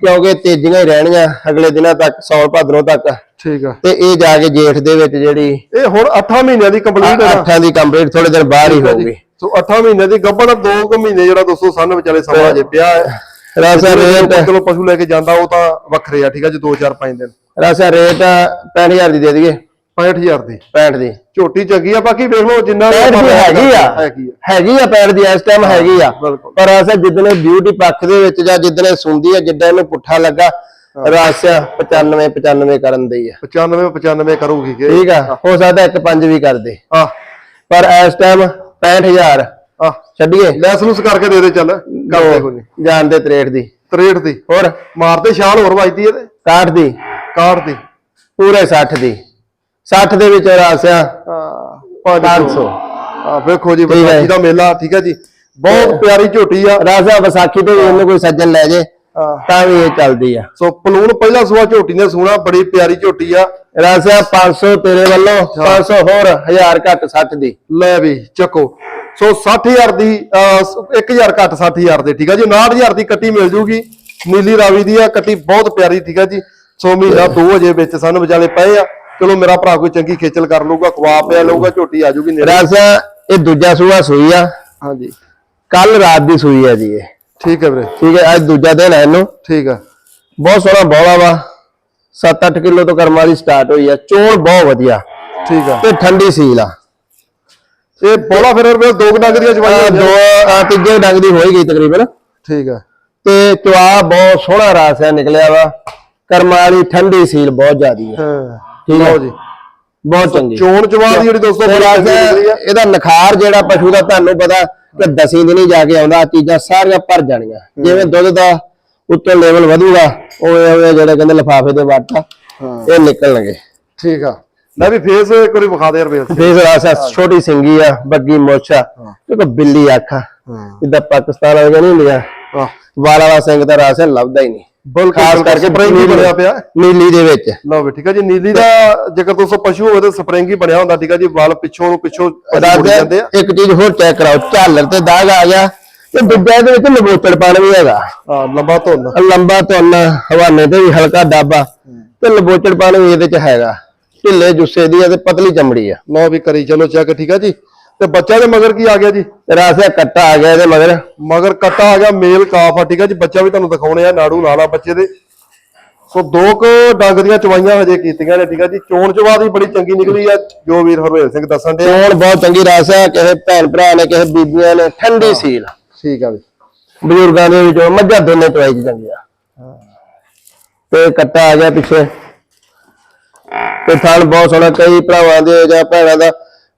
Speaker 2: ਕਿਉਂਕਿ ਤੇਜ਼ੀਆਂ ਹੀ ਰਹਿਣੀਆਂ ਅਗਲੇ ਦਿਨਾਂ ਤੱਕ ਸੌਣ ਭਾਦਰੋਂ ਤੱਕ।
Speaker 1: ਠੀਕ ਆ।
Speaker 2: ਤੇ ਇਹ ਜਾ ਕੇ ਜੇਠ ਦੇ ਵਿੱਚ ਜਿਹੜੀ
Speaker 1: ਇਹ ਹੁਣ 8 ਮਹੀਨਿਆਂ ਦੀ ਕੰਪਲੀਟ ਹੈ ਨਾ?
Speaker 2: ਅੱਠਾਂ ਦੀ ਕੰਪਲੀਟ ਥੋੜੇ ਦਿਨ ਬਾਹਰ ਹੀ ਹੋਊਗੀ।
Speaker 1: ਸੋ 8 ਮਹੀਨੇ ਦੀ ਗੱਭਣ 2 ਕੁ ਮਹੀਨੇ ਜਿਹੜਾ ਦੋਸਤੋ ਸਾਨੂੰ ਵਿਚਾਲੇ ਸਮਾਂ ਜੇ ਪਿਆ ਹੈ।
Speaker 2: ਰਾਸਾ ਰੇਟ
Speaker 1: ਚਲੋ ਪਸ਼ੂ ਲੈ ਕੇ ਜਾਂਦਾ ਉਹ ਤਾਂ ਵੱਖਰੇ ਆ ਠੀਕ ਆ ਜੀ 2 4 5 ਦਿਨ।
Speaker 2: ਰਾਸਾ ਰੇਟ 65000 ਦੀ ਦੇ ਦਈਏ।
Speaker 1: 65000 ਦੀ।
Speaker 2: 65 ਦੀ।
Speaker 1: ਝੋਟੀ ਚੰਗੀ ਆ ਬਾਕੀ ਵੇਖ ਲਓ ਜਿੰਨਾ
Speaker 2: 65 ਦੀ ਹੈਗੀ ਆ।
Speaker 1: ਹੈਗੀ ਆ।
Speaker 2: ਹੈਗੀ ਆ 65 ਦੀ ਇਸ ਟਾਈਮ ਹੈਗੀ ਆ। ਪਰ ਰਾਸਾ ਜਿੱਦਣੇ ਬਿਊਟੀ ਪੱਖ ਦੇ ਵਿੱਚ ਜਾਂ ਜਿੱਦਣੇ ਸੁੰਦੀ ਆ ਜਿੱਦਾਂ ਇਹਨੂੰ ਪੁੱਠਾ ਲੱਗਾ ਰਾਸਾ 95 95 ਕਰਨ ਦੀ ਆ।
Speaker 1: 95 95 ਕਰੂਗੀ
Speaker 2: ਠੀਕ ਆ ਹੋ। ਸਕਦਾ ਇੱਕ ਪੰਜ ਵੀ ਕਰ ਦੇ।
Speaker 1: ਆ
Speaker 2: ਪਰ ਇਸ ਟਾਈਮ 65000
Speaker 1: ਆ
Speaker 2: ਛੱਡੀਏ।
Speaker 1: ਲੈਸ ਲੂਸ ਕਰਕੇ ਦੇ ਦੇ ਚੱਲ। ਕਰਦੇ ਕੋਈ ਨਹੀਂ
Speaker 2: ਜਾਣ ਦੇ 63 ਦੀ।
Speaker 1: 63 ਦੀ।
Speaker 2: ਹੋਰ?
Speaker 1: ਮਾਰਦੇ ਛਾਲ ਹੋਰ ਵੱਜਦੀ ਇਹਦੇ।
Speaker 2: 61 ਦੀ।
Speaker 1: ਕਾਟ ਦੀ।
Speaker 2: ਪੂਰੇ 60 ਦੀ। 60 ਦੇ ਵਿੱਚ ਰਾਸਿਆ
Speaker 1: ਆ।
Speaker 2: 500
Speaker 1: ਆ ਵੇਖੋ ਜੀ
Speaker 2: ਹੈ।
Speaker 1: ਵਿਸਾਖੀ ਦਾ ਮੇਲਾ ਠੀਕ ਹੈ ਜੀ। ਬਹੁਤ ਪਿਆਰੀ ਝੋਟੀ ਆ।
Speaker 2: ਰਾਸਿਆ ਵਿਸਾਖੀ ਤੇ ਇਹਨੂੰ ਕੋਈ ਸੱਜਣ ਲੈ ਜੇ ਤਾਂ ਵੀ ਇਹ ਚੱਲਦੀ ਆ।
Speaker 1: ਸੋ ਪਲੂਣ ਪਹਿਲਾ ਸੂਆ ਝੋਟੀ ਨੇ ਸੂਣਾ ਬੜੀ ਪਿਆਰੀ ਝੋਟੀ ਆ।
Speaker 2: ਰਾਸਿਆ 500 ਤੇਰੇ ਵੱਲੋਂ 500 ਹੋਰ 1000 ਘੱਟ 60 ਦੀ।
Speaker 1: ਲੈ ਵੀ ਚੱਕੋ। ਸੋ 60000 ਦੀ ਅਹ, 1000 ਘੱਟ 60000 ਦੇ ਠੀਕ ਆ ਜੀ? 99000 ਦੀ ਕੱਟੀ ਮਿਲ ਜੂਗੀ। ਨੀਲੀ ਰਾਵੀ ਦੀ ਆ ਕੱਟੀ ਬਹੁਤ ਪਿਆਰੀ ਠੀਕ ਆ ਜੀ? ਸੋ ਮਹੀਨਾ ਦੋ ਅਜੇ ਵਿੱਚ ਸਾਨੂੰ ਵਿਚਾਲੇ ਪਏ ਆ। ਚਲੋ ਮੇਰਾ ਭਰਾ ਕੋਈ ਚੰਗੀ ਖੇਚਲ ਕਰ ਲਊਗਾ ਖਵਾ ਪਿਆ ਲਊਗਾ ਝੋਟੀ ਆ ਜੂਗੀ ਨੇੜੇ।
Speaker 2: ਰਾਸਿਆ ਇਹ ਦੂਜਾ ਸੂਆ ਸੂਈ ਆ।
Speaker 1: ਹਾਂਜੀ।
Speaker 2: ਕੱਲ ਰਾਤ ਦੀ ਸੂਈ ਆ ਜੀ ਇਹ।
Speaker 1: ਠੀਕ ਹੈ ਵੀਰੇ।
Speaker 2: ਠੀਕ ਹੈ ਅੱਜ ਦੂਜਾ ਦਿਨ ਹੈ ਇਹਨੂੰ।
Speaker 1: ਠੀਕ ਆ।
Speaker 2: ਬਹੁਤ ਸੋਹਣਾ ਬੋਲਾ ਵਾ। 7-8 ਕਿਲੋ ਤੋਂ ਕਰਮ ਵਾਲੀ ਸਟਾਰਟ ਹੋਈ ਆ। ਚੋਣ ਬਹੁਤ ਵਧੀਆ।
Speaker 1: ਠੀਕ ਆ।
Speaker 2: ਤੇ ਠੰਡੀ ਸੀਲ ਆ।
Speaker 1: ਇਹ ਬੋਲਾ ਫਿਰ ਰੁਪਏ ਦੋ ਡੰਗ ਦੀਆਂ ਜਵਾਈਆਂ
Speaker 2: ਦੋ ਆਹ ਤੀਜੇ ਡੰਗ ਦੀ ਹੋਈ ਗਈ ਤਕਰੀਬਨ।
Speaker 1: ਠੀਕ ਆ।
Speaker 2: ਤੇ ਚਵਾ ਬਹੁਤ ਸੋਹਣਾ ਰਾਸ ਹੈ ਨਿਕਲਿਆ ਵਾ। ਕਰਮ ਵਾਲੀ ਠੰਡੀ ਸੀਲ ਬਹੁਤ ਜ਼ਿਆਦੀ ਹੈ
Speaker 1: ਹਾਂ
Speaker 2: ਠੀਕ ਹੈ
Speaker 1: ਜੀ।
Speaker 2: ਬਹੁਤ ਚੰਗੀ।
Speaker 1: ਚੋਣ ਚਵਾ ਦੀ ਜਿਹੜੀ ਦੋਸਤੋ
Speaker 2: ਤੇ
Speaker 1: ਬੜੀ
Speaker 2: ਰਾਸ
Speaker 1: ਚੰਗੀ ਨਿਕਲੀ ਆ।
Speaker 2: ਇਹਦਾ ਨਖਾਰ ਜਿਹੜਾ ਪਸ਼ੂ ਦਾ ਤੁਹਾਨੂੰ ਪਤਾ ਕਿ ਦਸੀਂ ਦਿਨੀ ਜਾ ਕੇ ਆਉਂਦਾ ਆਹ ਚੀਜ਼ਾਂ ਸਾਰੀਆਂ ਭਰ ਜਾਣੀਆਂ। ਜਿਵੇਂ ਦੁੱਧ ਦਾ ਉੱਤੋਂ ਲੈਵਲ ਵਧੂਗਾ ਉਵੇਂ ਉਵੇਂ ਜਿਹੜੇ ਕਹਿੰਦੇ ਲਫਾਫੇ ਦੇ ਵੱਟ
Speaker 1: ਹਾਂ।
Speaker 2: ਇਹ ਨਿਕਲਣਗੇ।
Speaker 1: ਠੀਕ ਆ। ਲੈ ਵੀ ਫੇਸ ਇੱਕ ਵਾਰੀ ਵਿਖਾ ਦੇ ਰੁਪਏ
Speaker 2: ਫੇਸ ਰਾਸ ਆ, ਛੋਟੀ ਸਿੰਗੀ ਆ ਬੱਗੀ ਮੋਛਾ ਕਿਉਂਕਿ ਬਿੱਲੀ ਅੱਖ
Speaker 1: ਹਾਂ।
Speaker 2: ਜਿੱਦਾਂ ਪਾਕਿਸਤਾਨ ਵਾਲੀਆਂ ਨਹੀਂ ਹੁੰਦੀਆਂ। ਵਾਲਾ ਵਾਲਾ ਸਿੰਘ ਦਾ ਰਾਸ ਹੈ ਲੱਭਦਾ ਹੀ ਨਹੀਂ।
Speaker 1: ਬਿਲਕੁਲ
Speaker 2: ਖਾਸ ਕਰਕੇ
Speaker 1: ਸਪਰਿੰਗ ਹੀ ਬਣਿਆ ਪਿਆ।
Speaker 2: ਨੀਲੀ ਦੇ ਵਿੱਚ।
Speaker 1: ਲਓ ਵੀ ਠੀਕ ਆ ਜੀ ਨੀਲੀ ਦਾ ਜੇਕਰ ਦੋਸਤੋ ਪਸ਼ੂ ਹੋਵੇ ਤਾਂ ਸਪਰਿੰਗ ਹੀ ਬਣਿਆ ਹੁੰਦਾ ਠੀਕ ਆ ਜੀ ਵਾਲ ਪਿੱਛੋਂ ਨੂੰ ਪਿੱਛੋਂ ਮੁੜ ਜਾਂਦੇ ਆ।
Speaker 2: ਇੱਕ ਚੀਜ਼ ਹੋਰ ਚੈੱਕ ਕਰਾਓ ਝਾਲਰ ਤੇ ਦਾਗ ਆ ਗਿਆ। ਤੇ ਦੂਜਾ ਇਹਦੇ ਵਿੱਚ ਲਬੋਚੜਪਣ ਵੀ ਹੈਗਾ।
Speaker 1: ਆ ਲੰਬਾ ਧੁੰਨ।
Speaker 2: ਲੰਬਾ ਧੁੰਨ ਹਵਾਨੇ ਤੇ ਵੀ ਹਲਕਾ ਡਾਬਾ ਤੇ ਲਬੋਚੜਪਣ ਵੀ ਇਹਦੇ ਚ ਹੈਗਾ। ਢਿੱਲੇ ਜੁੱਸੇ ਦੀ ਆ ਤੇ ਪਤਲੀ ਚਮੜੀ ਆ।
Speaker 1: ਲਓ ਵੀ ਕਰੀ ਚਲੋ ਚੈੱਕ ਠੀਕ ਆ ਜੀ? ਤੇ ਬੱਚਾ ਦੇ ਮਗਰ ਕੀ ਆ ਗਿਆ ਜੀ?
Speaker 2: ਰਾਸਿਆ ਕੱਟਾ ਆ ਗਿਆ ਇਹਦੇ ਮਗਰ।
Speaker 1: ਮਗਰ ਕੱਟਾ ਆ ਗਿਆ ਮੇਲ ਕਾਫ ਆ ਠੀਕ ਆ ਜੀ? ਬੱਚਾ ਵੀ ਤੁਹਾਨੂੰ ਦਿਖਾਉਣੇ ਆ ਨਾੜੂ ਲਾਲਾ ਬੱਚੇ ਦੇ। ਸੋ ਦੋ ਕੁ ਡੰਗ ਦੀਆਂ ਚਵਾਈਆਂ ਹਜੇ ਕੀਤੀਆਂ ਨੇ ਠੀਕ ਆ ਜੀ? ਚੋਣ ਚਵਾ ਦੀ ਬੜੀ ਚੰਗੀ ਨਿਕਲੀ ਆ ਜੋ ਵੀਰ ਹਰਵੇਲ ਸਿੰਘ ਦੱਸਣ ਦੇ
Speaker 2: ਚੋਣ ਬਹੁਤ ਚੰਗੀ ਰਾਸ ਹੈ ਕਿਸੇ ਭੈਣ ਭਰਾ ਨੇ ਕਿਸੇ ਬੀਬੀਆਂ ਨੇ ਠੰਡੀ ਸੀਲ।
Speaker 1: ਠੀਕ ਆ ਵੀ
Speaker 2: ਬਜ਼ੁਰਗਾਂ ਦੇ ਵਿੱਚੋਂ ਮੱਝਾਂ ਦੋਨੇ ਚਵਾਈ ਚੰਗੀਆਂ ਤੇ ਕੱਟਾ ਆ ਗਿਆ ਪਿੱਛੇ। ਤੇ ਥਣ ਬਹੁਤ ਸੋਹਣਾ ਕਈ ਭਰਾਵਾਂ ਦੇ ਜਾਂ ਭੈਣਾਂ ਦਾ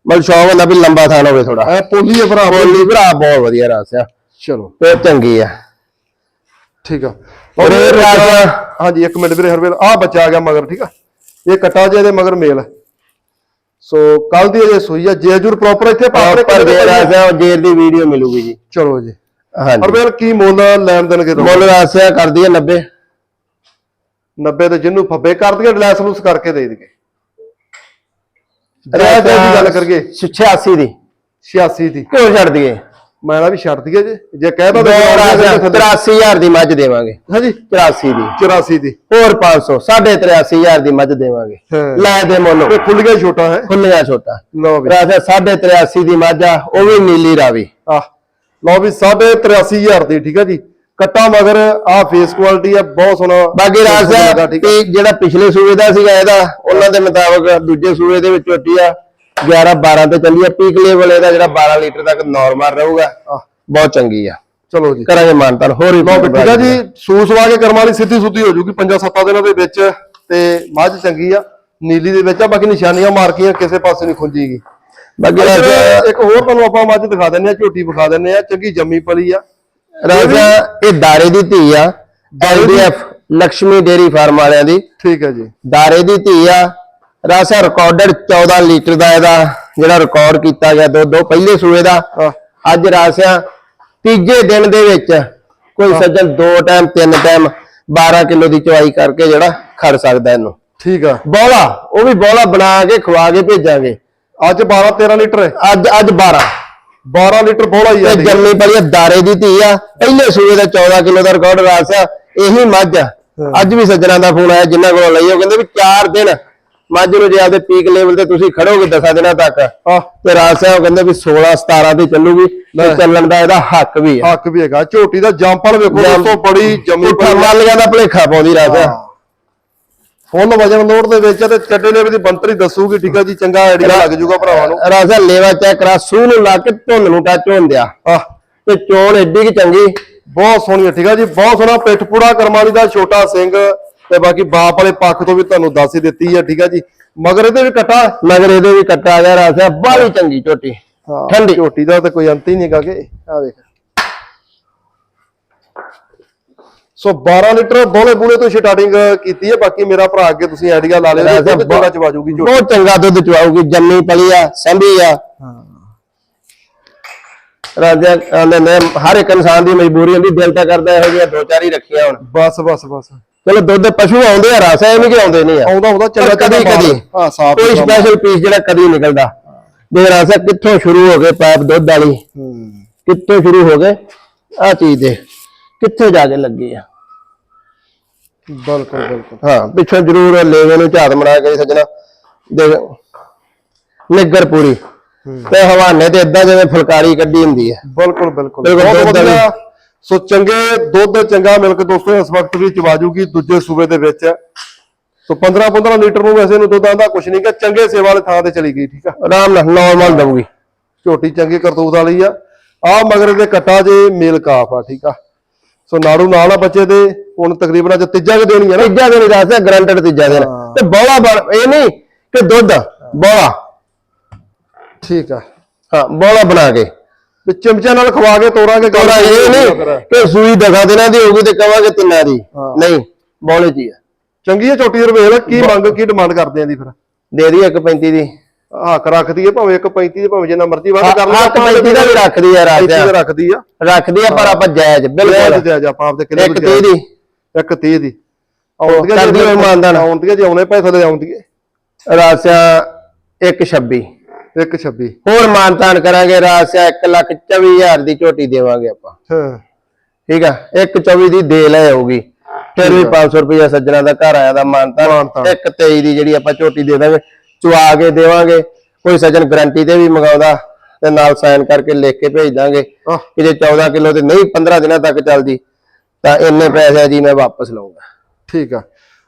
Speaker 2: ਮਤਲਬ ਸ਼ੌਕ ਹੁੰਦਾ ਵੀ ਲੰਬਾ ਥਣ ਹੋਵੇ ਥੋੜਾ
Speaker 1: ਐ ਪੋਲੀ ਆ ਭਰਾ
Speaker 2: ਬੋਲੀ ਭਰਾ ਬਹੁਤ ਵਧੀਆ ਰਾਸ ਆ।
Speaker 1: ਚਲੋ।
Speaker 2: ਤੇ ਚੰਗੀ ਆ।
Speaker 1: ਠੀਕ ਆ।
Speaker 2: ਔਰ ਇਹ
Speaker 1: ਇਹ
Speaker 2: ਰਾਜਾ-
Speaker 1: ਹਾਂਜੀ ਇੱਕ ਮਿੰਟ ਵੀਰੇ ਹਰਵੇਲ ਆ ਬੱਚਾ ਆ ਗਿਆ ਮਗਰ ਠੀਕ ਆ? ਇਹ ਕੱਟਾ ਜੇ ਇਹਦੇ ਮਗਰ ਮੇਲ। ਹੈ ਸੋ ਕੱਲ ਦੀ ਅਜੇ ਸੂਈ ਆ ਜੇਜੂਰ ਪ੍ਰੋਪਰ ਇੱਥੇ ਪਾਪਰੇ
Speaker 2: ਪਰ ਦੇ ਰਾਸ ਆ ਉਹ ਜੇਰ ਦੀ ਵੀਡੀਓ ਮਿਲੂਗੀ ਜੀ।
Speaker 1: ਚਲੋ ਜੀ।
Speaker 2: ਹਾਂਜੀ।
Speaker 1: ਹਰਵੇਲ ਕੀ ਮੁੱਲ ਲੈਣ ਦੇਣ ਕੇ
Speaker 2: ਮੁੱਲ ਰਾਸ ਆ ਕਰਦੀ ਹੈ 90
Speaker 1: 90 ਤੇ ਜਿੰਨੂੰ ਫੱਬੇ ਕਰ ਦਈਏ ਡਲੈਸ ਲੂਸ ਕਰਕੇ ਦੇ ਦਈਏ ਰਹਿ ਦੀ ਗੱਲ ਕਰੀਏ।
Speaker 2: 86 ਦੀ।
Speaker 1: 86 ਦੀ।
Speaker 2: ਕਿਉਂ ਛੱਡ ਦਈਏ।
Speaker 1: ਮੈਂ ਨਾ ਵੀ ਛੱਡ ਦਈਏ ਜੇ। ਜੇ ਕਹਿਦਾ
Speaker 2: ਆ, 83000 ਦੀ ਮੱਝ ਦੇਵਾਂਗੇ।
Speaker 1: ਹਾਂਜੀ।
Speaker 2: 84 ਦੀ।
Speaker 1: 84 ਦੀ।
Speaker 2: ਹੋਰ 500 83000 ਦੀ ਮੱਝ ਦੇਵਾਂਗੇ।
Speaker 1: ਹਾਂ।
Speaker 2: ਲੈ ਦੇ ਮੁੱਲ।
Speaker 1: ਇਹ ਖੁੱਲ ਗਿਆ ਛੋਟਾ ਹੈ?
Speaker 2: ਖੁੱਲਿਆ ਛੋਟਾ।
Speaker 1: ਲਓ ਵੀ।
Speaker 2: ਰਾਜਾ 830 ਦੀ ਮੱਝ ਆ ਉਹ ਵੀ ਨੀਲੀ ਰਾਵੀ।
Speaker 1: ਆ ਲਓ ਵੀ 83000 ਦੀ ਠੀਕ ਆ ਜੀ। ਕੱਟਾ ਮਗਰ ਆ ਫੇਸ ਕੁਆਲਿਟੀ ਆ ਬਹੁਤ ਸੋਹਣਾ
Speaker 2: ਬਾਕੀ ਰਾਜਾ
Speaker 1: ਆ
Speaker 2: ਕਿ ਜਿਹੜਾ ਪਿਛਲੇ ਸੂਏ ਦਾ ਸੀਗਾ ਇਹਦਾ ਉਹਨਾਂ ਦੇ ਮੁਤਾਬਕ ਦੂਜੇ ਸੂਏ ਦੇ ਵਿੱਚ ਝੋਟੀ ਆ 11 12 ਤੇ ਚੱਲੀ ਆ। ਪੀਕ ਲੈਵਲ ਇਹਦਾ ਜਿਹੜਾ 12 ਲੀਟਰ ਤੱਕ ਨਾਰਮਲ ਰਹੂਗਾ। ਬਹੁਤ ਚੰਗੀ ਆ।
Speaker 1: ਚਲੋ ਜੀ।
Speaker 2: ਕਰਾਂਗੇ ਮਾਨਤਾਨ ਹੋਰ ਹੀ
Speaker 1: ਠੀਕ ਆ ਜੀ ਸੂਸ ਵਾ ਕੇ ਕਰਮ ਵਾਲੀ ਸਿੱਧੀ ਸੁੱਧੀ ਹੋ ਜੂਗੀ ਪੰਜਾਂ ਸੱਤਾਂ ਦਿਨਾਂ ਦੇ ਵਿੱਚ ਤੇ ਮੱਝ ਚੰਗੀ ਆ ਨੀਲੀ ਦੇ ਵਿੱਚ ਆ ਬਾਕੀ ਨਿਸ਼ਾਨੀਆਂ ਮਾਰਕੀਆਂ ਕਿਸੇ ਪਾਸੇ ਨਹੀਂ ਖੁੰਜੀਗੀ
Speaker 2: ਬਾਕੀ
Speaker 1: ਇੱਕ ਹੋਰ ਤੁਹਾਨੂੰ ਆਪਾਂ ਮੱਝ ਦਿਖਾ ਦਿੰਨੇ ਆ ਝੋਟੀ ਵਿਖਾ ਦਿੰਨੇ ਆ ਚੰਗੀ ਜੰਮੀ ਪਲੀ ਆ।
Speaker 2: ਰਾਜਾ ਇਹ ਦਾਰੇ ਦੀ ਧੀ ਆ ਐਲਡੀਐਫ ਲక్ష్ਮੀ ਡੇਰੀ ਫਾਰਮ ਵਾਲਿਆਂ ਦੀ।
Speaker 1: ਠੀਕ ਹੈ ਜੀ।
Speaker 2: ਦਾਰੇ ਦੀ ਧੀ ਆ ਰਾਸਾ ਰਿਕਾਰਡਡ 14 ਲੀਟਰ ਦਾ ਇਹਦਾ ਜਿਹੜਾ ਰਿਕਾਰਡ ਕੀਤਾ ਗਿਆ ਦੁੱਧ ਉਹ ਪਹਿਲੇ ਸੂਏ ਦਾ। ਅੱਜ ਰਾਸਿਆ ਤੀਜੇ ਦਿਨ ਦੇ ਵਿੱਚ ਕੋਈ ਸੱਜਣ ਦੋ ਟਾਈਮ ਤਿੰਨ ਟਾਈਮ 12 ਕਿਲੋ ਦੀ ਚਵਾਈ ਕਰਕੇ ਜਿਹੜਾ ਖੜ ਸਕਦਾ ਇਹਨੂੰ।
Speaker 1: ਠੀਕ ਆ।
Speaker 2: ਬੋਲਾ ਉਹ ਵੀ ਬੋਲਾ ਬਣਾ ਕੇ ਖਵਾ ਕੇ ਭੇਜਾਂਗੇ।
Speaker 1: ਅੱਜ 12 13 ਲੀਟਰ ਹੈ।
Speaker 2: ਅੱਜ ਅੱਜ 12
Speaker 1: 12 ਲੀਟਰ ਬੋਲਾ ਹੀ ਆ
Speaker 2: ਤੇ ਜੰਮੀ ਪਲੀ ਆ, ਦਾਰੇ ਦੀ ਧੀ ਆ। ਪਹਿਲੇ ਸੂਏ ਦਾ 14 ਕਿਲੋ ਦਾ ਰਿਕਾਰਡ ਰਾਸਿਆ ਇਹੀ ਮੱਝ ਆ। ਅੱਜ ਵੀ ਸੱਜਣਾ ਦਾ ਫੋਨ ਆਇਆ ਜਿੰਨਾ ਕੋਲ ਲਈ ਉਹ ਕਹਿੰਦੇ ਵੀ 4 ਦਿਨ ਮੱਝ ਨੂੰ ਜੇ ਆਪਦੇ ਪੀਕ ਲੈਵਲ ਤੇ ਤੁਸੀਂ ਖੜੋਗੇ 10 ਦਿਨਾਂ ਤੱਕ
Speaker 1: ਆ
Speaker 2: ਤੇ ਰਾਸਿਆ ਉਹ ਕਹਿੰਦੇ ਵੀ 16 17 ਤੇ ਚੱਲੂਗੀ ਤੇ ਚੱਲਣ ਦਾ ਇਹਦਾ ਹੱਕ ਵੀ ਆ।
Speaker 1: ਹੱਕ ਵੀ ਹੈਗਾ। ਝੋਟੀ ਦਾ ਜੰਪਲ ਵੇਖੋ ਦੋਸਤੋ ਬੜੀ ਜੰਮੀ
Speaker 2: ਗਿਆ ਦਾ ਭਲੇਖਾ ਪਾਉਂਦੀ ਰਾਸਿਆ
Speaker 1: ਫੁੱਲ ਵਜਨ ਲੋਡ ਦੇ ਵਿੱਚ ਆ ਤੇ ਚੱਡੇ ਨੇ ਦੀ ਬੰਤਰੀ ਦੱਸੂਗੀ ਠੀਕ ਆ ਜੀ ਚੰਗਾ ਆਈਡੀਆ ਲੱਗ ਜੂਗਾ ਭਰਾਵਾਂ ਨੂੰ।
Speaker 2: ਰਾਸਿਆ ਲੇਵਾ ਚੈੱਕ ਕਰਾ ਸੂਹ ਨੂੰ ਲਾ ਕੇ ਧੁੰਨ ਨੂੰ ਟੱਚ ਹੋਣ ਦਿਆ।
Speaker 1: ਆ
Speaker 2: ਤੇ ਚੋਣ ਏਡੀ ਕਿ ਚੰਗੀ।
Speaker 1: ਬਹੁਤ ਸੋਹਣੀ ਹੈ ਠੀਕ ਆ ਜੀ ਬਹੁਤ ਸੋਹਣਾ ਪਿੱਠ ਪੂੜਾ ਕਰਮਾਲੀ ਦਾ ਛੋਟਾ ਸਿੰਘ ਤੇ ਬਾਕੀ ਬਾਪ ਵਾਲੇ ਪੱਖ ਤੋਂ ਵੀ ਤੁਹਾਨੂੰ ਦੱਸ ਹੀ ਦਿੱਤੀ ਹੈ ਠੀਕ ਆ ਜੀ। ਮਗਰ ਇਹਦੇ ਵੀ ਕਟਾ?
Speaker 2: ਮਗਰ ਇਹਦੇ ਵੀ ਕੱਟਾ ਗਿਆ ਰਾਸਿਆ ਬਾਹਲੀ ਚੰਗੀ ਝੋਟੀ ਠੰਡੀ।
Speaker 1: ਝੋਟੀ ਦਾ ਤਾਂ ਕੋਈ ਅੰਤ ਹੀ ਨਹੀਂ ਕਾਗੇ ਆ ਵੇਖ। ਸੋ 12 ਲੀਟਰ ਬੋਲੇ ਬੂਲੇ ਤੋਂ ਸਟਾਰਟਿੰਗ ਕੀਤੀ ਹੈ ਬਾਕੀ ਮੇਰਾ ਭਰਾ ਅੱਗੇ ਤੁਸੀਂ ਆਈਡੀਆ ਲਾ ਲਿਓ
Speaker 2: ਰਾਜਾ
Speaker 1: ਦੁੱਧ ਚੰਗਾ ਚਵਾ ਜੂਗੀ ਝੋਟੀ।
Speaker 2: ਬਹੁਤ ਚੰਗਾ ਦੁੱਧ ਚਵਾਉਗੀ ਜੰਮੀ ਪਲੀ ਆ ਸੰਭੀ ਆ। ਰਾਜਾ ਨੇ ਹਰ ਇੱਕ ਇਨਸਾਨ ਦੀ ਮਜਬੂਰੀ ਹੁੰਦੀ ਦਿਲ ਤਾਂ ਕਰਦਾ ਇਹੋ ਜਿਹੀਆਂ ਦੋ ਚਾਰ ਹੀ ਰੱਖੀਆਂ ਹੁਣ।
Speaker 1: ਬਸ ਬਸ ਬਸ।
Speaker 2: ਚਲੋ ਦੁੱਧ ਪਸ਼ੂ ਆਉਂਦੇ ਆ ਰਸ ਐਵੇਂ ਕਿ ਆਉਂਦੇ ਨਹੀਂ ਆ?
Speaker 1: ਆਉਂਦਾ ਆਉਂਦਾ ਚੰਗਾ
Speaker 2: ਕਦੀ ਕਦੀ
Speaker 1: ਹਾਂ ਸਾਫ਼
Speaker 2: ਕੋਈ ਸਪੈਸ਼ਲ ਪੀਸ ਜਿਹੜਾ ਕਦੀ ਨਿਕਲਦਾ। ਦੇ ਰਸ ਕਿੱਥੋਂ ਸ਼ੁਰੂ ਹੋ ਗਏ ਪਾਈਪ ਦੁੱਧ ਵਾਲੀ? ਕਿੱਥੋਂ ਸ਼ੁਰੂ ਹੋ ਗਏ? ਆ ਚੀਜ਼ ਦੇ ਕਿੱਥੇ ਜਾ ਕੇ ਲੱਗੀ ਆ?
Speaker 1: ਬਿਲਕੁਲ ਬਿਲਕੁਲ।
Speaker 2: ਹਾਂ ਪਿੱਛੋਂ ਜ਼ਰੂਰ ਲੇਵੇ ਨੂੰ ਝਾਤ ਮਰਾ ਕੇ ਸੱਜਣਾ। ਦੇ ਨਿੱਗਰ ਪੂਰੀ। ਤੇ ਹਵਾਨੇ ਤੇ ਇਦਾਂ ਜਿਵੇਂ ਫੁਲਕਾਰੀ ਕੱਢੀ ਹੁੰਦੀ ਹੈ।
Speaker 1: ਬਿਲਕੁਲ ਬਿਲਕੁਲ। ਬਹੁਤ ਵਧੀਆ। ਸੋ ਚੰਗੇ ਦੁੱਧ ਚੰਗਾ ਮਿਲਕ ਦੋਸਤੋ ਇਸ ਵਕਤ ਵੀ ਚਵਾ ਜੂਗੀ ਦੂਜੇ ਸੂਬੇ ਦੇ ਵਿੱਚ। ਸੋ 15 15 ਲੀਟਰ ਨੂੰ ਵੈਸੇ ਨੂੰ ਦੁੱਧ ਆਂਦਾ ਕੁਛ ਨਹੀਂ ਕਿ ਚੰਗੇ ਸੇਵਾ ਵਾਲੇ ਥਾਂ ਤੇ ਚਲੀ ਗਈ ਠੀਕ ਆ।
Speaker 2: ਆਰਾਮ ਨਾਲ ਨਾਰਮਲ ਦਊਗੀ।
Speaker 1: ਝੋਟੀ ਚੰਗੀ ਕਰਤੂਤ ਵਾਲੀ ਆ। ਆ ਮਗਰ ਦੇ ਕੱਟਾ ਜੇ ਮੇਲ ਕਾਫ ਆ ਠੀਕ ਆ। ਸੋ ਨਾੜੂ ਨਾਲ ਆ ਬੱਚੇ ਦੇ ਹੁਣ ਤਕਰੀਬਨ ਅੱਜ ਤੀਜਾ ਕਿ ਦੇਣੀ ਆ ਨਾ।
Speaker 2: ਤੀਜਾ ਦਿਨ ਦੱਸਦਾ ਗਰੰਟਡ ਤੀਜਾ ਦਿਨ।
Speaker 1: ਹਾਂ।
Speaker 2: ਤੇ ਬੋਲਾ ਬਣ ਇਹ ਨਹੀਂ ਕਿ ਦੁੱਧ ਬੋਲਾ।
Speaker 1: ਠੀਕ ਆ।
Speaker 2: ਹਾਂ ਬੋਲਾ ਬਣਾ ਕੇ।
Speaker 1: ਵੀ ਚਮਚਿਆਂ ਨਾਲ ਖਵਾ ਕੇ ਤੋਰਾਂਗੇ ਗੱਲ
Speaker 2: ਇਹ ਨਹੀਂ ਕਿ ਸੂਈ ਦਗਾ ਦਿਨਾਂ ਦੀ ਹੋਊਗੀ ਤੇ ਕਵਾਂਗੇ ਤਿੰਨਾਂ ਦੀ।
Speaker 1: ਹਾਂ।
Speaker 2: ਨਹੀਂ ਬੋਲੇ ਜੀ ਆ।
Speaker 1: ਚੰਗੀ ਆ ਝੋਟੀ ਰਵੇਲ ਕੀ ਮੰਗ ਕੀ ਡਿਮਾਂਡ ਕਰਦੇ ਆਂ ਦੀ ਫਿਰ?
Speaker 2: ਦੇ ਦੀ 135 ਦੀ।
Speaker 1: ਹੱਕ ਰੱਖਦੀ ਹੈ ਭਾਵੇਂ 1.35 ਦੇ ਭਾਵੇਂ ਜਿੰਨਾ ਮਰਜ਼ੀ ਵੱਧ ਕਰ ਲਓ
Speaker 2: ਹੱਕ 35 ਦਾ ਵੀ ਰੱਖਦੀ ਆ ਰਾਜਾ।
Speaker 1: 35 ਦਾ ਰੱਖਦੀ ਆ।
Speaker 2: ਰੱਖਦੀ ਆ ਪਰ ਆਪਾਂ ਜਾਇਜ਼ ਬਿਲਕੁਲ।
Speaker 1: ਜਾਇਜ਼ ਆਪਾਂ ਆਪਦੇ ਕਿਲੇ
Speaker 2: ਇੱਕ 30 ਦੀ।
Speaker 1: ਇੱਕ 30 ਦੀ।
Speaker 2: ਕਰਦੀ ਹੋਈ ਇਮਾਨਦਾਰ।
Speaker 1: ਆਉਂਦੀਆਂ ਜੇ ਆਉਣੇ ਪੈਸੇ ਥੱਲੇ ਆਉਂਦੀਆਂ
Speaker 2: ਰਾਸਿਆ 126
Speaker 1: ਇੱਕ 26
Speaker 2: ਹੋਰ ਮਾਨਤਾਨ ਕਰਾਂਗੇ ਰਾਸਿਆ 1 ਲੱਖ 24 ਹਜ਼ਾਰ ਦੀ ਝੋਟੀ ਦੇਵਾਂਗੇ ਆਪਾਂ।
Speaker 1: ਹਾਂ।
Speaker 2: ਠੀਕ ਆ 124 ਦੀ ਦੇ ਲੈ ਆਊਗੀ ਫਿਰ ਵੀ 500 ਰੁਪਇਆ ਸੱਜਣਾ ਦਾ ਘਰ ਆਇਆ ਦਾ ਮਾਨਤਾਨ।
Speaker 1: ਮਾਨਤਾਨ।
Speaker 2: 123 ਦੀ ਜਿਹੜੀ ਆਪਾਂ ਝੋਟੀ ਦੇ ਦਾਂਗੇ ਚੁਆ ਕੇ ਦੇਵਾਂਗੇ। ਕੋਈ ਸੱਜਣ ਗਰੰਟੀ ਤੇ ਵੀ ਮੰਗਾਉਂਦਾ ਤੇ ਨਾਲ ਸਾਈਨ ਕਰਕੇ ਲਿਖ ਕੇ ਭੇਜ ਦਾਂਗੇ। ਕਿ ਜੇ 14 ਕਿਲੋ ਤੇ ਨਹੀਂ 15 ਦਿਨਾਂ ਤੱਕ ਚੱਲਦੀ ਤਾਂ ਇੰਨੇ ਪੈਸੇ ਜੀ ਮੈਂ ਵਾਪਸ ਲਵਾਂਗਾ
Speaker 1: ਠੀਕ ਆ।